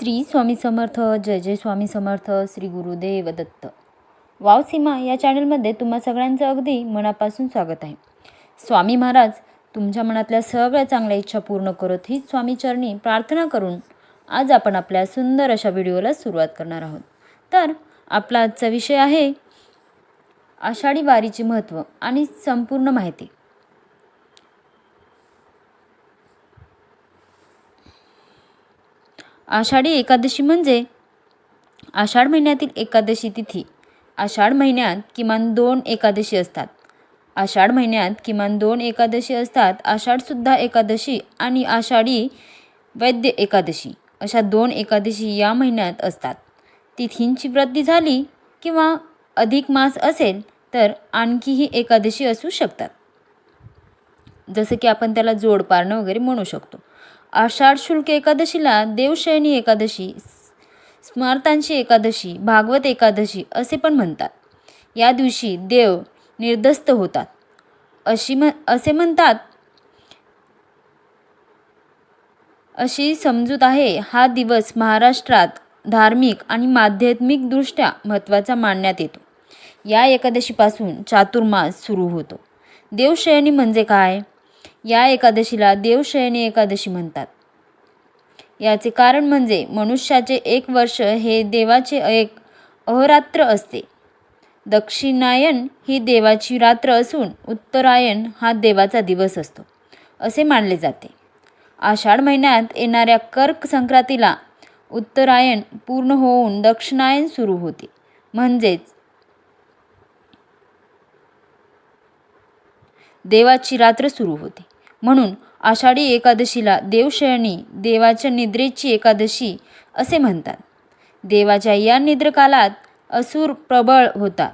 श्री स्वामी समर्थ जय जय स्वामी समर्थ श्री गुरुदेव दत्त. वाव सीमा या चॅनलमध्ये तुम्हा सगळ्यांचं अगदी मनापासून स्वागत आहे. स्वामी महाराज तुमच्या मनातल्या सगळ्या चांगल्या इच्छा पूर्ण करत हीच स्वामीचरणी प्रार्थना करून आज आपण आपल्या सुंदर अशा व्हिडिओला सुरुवात करणार आहोत. तर आपला आजचा विषय आहे आषाढी वारीचे महत्त्व आणि संपूर्ण माहिती. आषाढी एकादशी म्हणजे आषाढ महिन्यातील एकादशी तिथी. आषाढ महिन्यात किमान दोन एकादशी असतात. आषाढ महिन्यात किमान दोन एकादशी असतात. आषाढसुद्धा एकादशी आणि आषाढी वैद्य एकादशी अशा दोन एकादशी या महिन्यात असतात. तिथींची वृद्धी झाली किंवा अधिक मास असेल तर आणखीही एकादशी असू शकतात. जसं की आपण त्याला जोडपारणं वगैरे म्हणू शकतो. आषाढ शुल्क एकादशीला देवशयनी एकादशी स्मार्तांची एकादशी भागवत एकादशी असे पण म्हणतात. या दिवशी देव निर्दस्त होतात. अशी म असे म्हणतात अशी समजूत आहे हा दिवस महाराष्ट्रात धार्मिक आणि माध्यात्मिकदृष्ट्या महत्त्वाचा मानण्यात येतो. या एकादशीपासून चातुर्मास सुरू होतो. देवशयनी म्हणजे काय? या एकादशीला देवशयनी एकादशी म्हणतात. याचे कारण म्हणजे मनुष्याचे एक वर्ष हे देवाचे एक अहोरात्र असते. दक्षिणायन ही देवाची रात्र असून उत्तरायण हा देवाचा दिवस असतो असे मानले जाते. आषाढ महिन्यात येणाऱ्या कर्क संक्रांतीला उत्तरायण पूर्ण होऊन दक्षिणायन सुरू होते. म्हणजेच देवाची रात्र सुरू होते. म्हणून आषाढी एकादशीला देवशयनी देवाच्या निद्रेची एकादशी असे म्हणतात. देवाच्या या निद्रकालात असुर प्रबळ होतात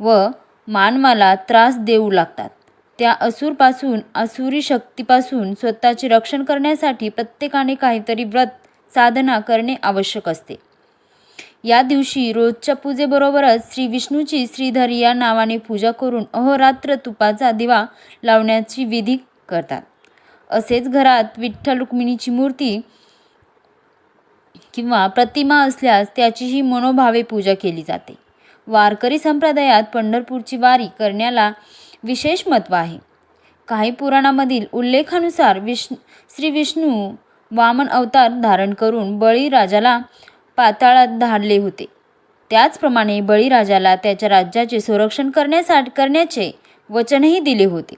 व मानवाला त्रास देऊ लागतात. त्या असुरपासून असुरी शक्तीपासून स्वतःचे रक्षण करण्यासाठी प्रत्येकाने काहीतरी व्रत साधना करणे आवश्यक असते. या दिवशी रोजच्या पूजेबरोबरच श्री विष्णूची श्रीधर या नावाने पूजा करून अहोरात्र तुपाचा दिवा लावण्याची विधी करतात. असेच घरात विठ्ठल रुक्मिणीची मूर्ती किंवा प्रतिमा असल्यास त्याचीही मनोभावे पूजा केली जाते. वारकरी संप्रदायात पंढरपूरची वारी करण्याला विशेष महत्त्व आहे. काही पुराणामधील उल्लेखानुसार विष्णू श्री विष्णू वामन अवतार धारण करून बळीराजाला पाताळात धाडले होते. त्याचप्रमाणे बळीराजाला त्याच्या राज्याचे संरक्षण करण्यासाठी करण्याचे वचनही दिले होते.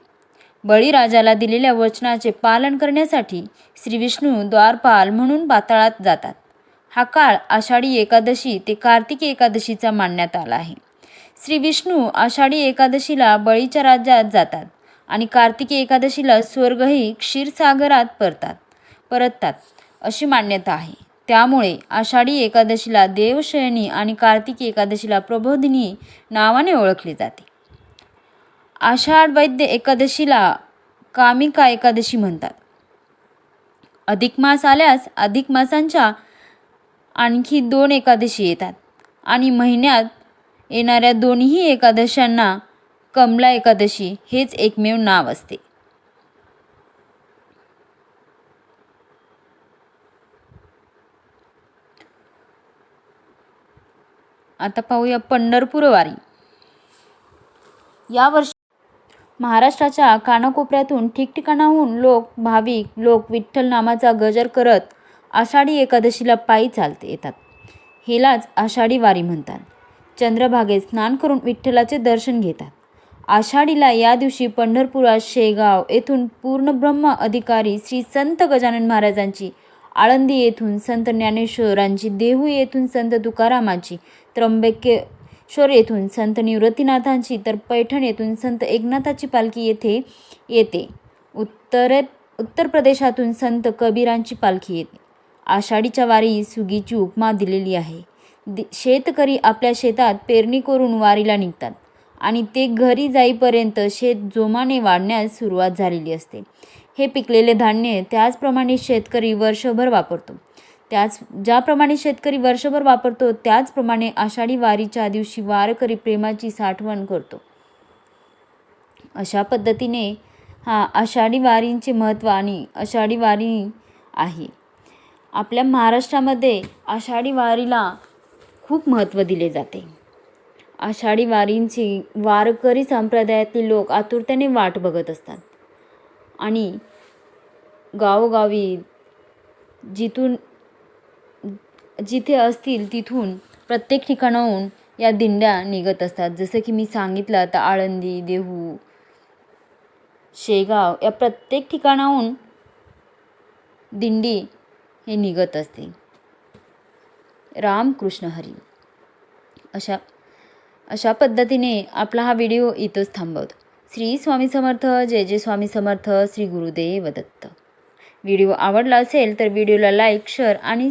बळीराजाला दिलेल्या वचनाचे पालन करण्यासाठी श्री विष्णू द्वारपाल म्हणून पाताळात जातात. हा काळ आषाढी एकादशी ते कार्तिकी एकादशीचा मानण्यात आला आहे. श्री विष्णू आषाढी एकादशीला बळीच्या राज्यात जातात आणि कार्तिकी एकादशीला स्वर्गही क्षीरसागरात परतात परततात अशी मान्यता आहे. त्यामुळे आषाढी एकादशीला देवशयनी आणि कार्तिकी एकादशीला प्रबोधिनी नावाने ओळखले जाते. आषाढ वैद्य एकादशीला कामिका एकादशी म्हणतात. अधिक मास आल्यास अधिक मासांच्या आणखी दोन एकादशी येतात आणि महिन्यात येणाऱ्या दोन्ही एकादशांना कमला एकादशी हेच एकमेव नाव असते. आता पाहूया पंढरपूर वारी यावर्षी महाराष्ट्राच्या कानाकोपऱ्यातून ठिकठिकाणाहून लोक भाविक लोक विठ्ठल नामाचा गजर करत आषाढी एकादशीला पायी चालते येतात. हेलाच आषाढी वारी म्हणतात. चंद्रभागेत स्नान करून विठ्ठलाचे दर्शन घेतात. आषाढीला या दिवशी पंढरपुरात शेगाव येथून पूर्णब्रह्म अधिकारी श्री संत गजानन महाराजांची आळंदी येथून संत ज्ञानेश्वरांची देहू येथून संत तुकारामाची त्र्यंबके शोर येथून संत निवृत्तीनाथांची तर पैठण येथून संत एकनाथाची पालखी येथे येते. उत्तर उत्तर प्रदेशातून संत कबीरांची पालखी येते. आषाढीच्या वारी सुगीची उपमा दिलेली आहे. दि शेतकरी आपल्या शेतात पेरणी करून वारीला निघतात आणि ते घरी जाईपर्यंत शेत जोमाने वाढण्यास सुरुवात झालेली असते. हे पिकलेले धान्य त्याचप्रमाणे शेतकरी वर्षभर वापरतो. त्याच ज्याप्रमाणे शेतकरी वर्षभर वापरतो त्याचप्रमाणे आषाढी वारीच्या दिवशी वारकरी प्रेमाची साठवण करतो. अशा पद्धतीने हा आषाढी वारींचे महत्त्व आणि आषाढी वारी आहे. आपल्या महाराष्ट्रामध्ये आषाढी वारीला खूप महत्त्व दिले जाते. आषाढी वारींची वारकरी संप्रदायातील लोक आतुरतेने वाट बघत असतात. आणि गावोगावी जिथून जिथे असतील तिथून प्रत्येक ठिकाणाहून या दिंड्या निघत असतात. जसं की मी सांगितलं आता आळंदी देहू शेगाव या प्रत्येक ठिकाणाहून दिंडी हे निघत असते. रामकृष्ण हरी. अशा अशा पद्धतीने आपला हा व्हिडिओ इथंच थांबवतो. श्री स्वामी समर्थ जय जय स्वामी समर्थ श्री गुरुदेव दत्त. व्हिडिओ आवडला असेल तर व्हिडिओला लाईक शेअर आणि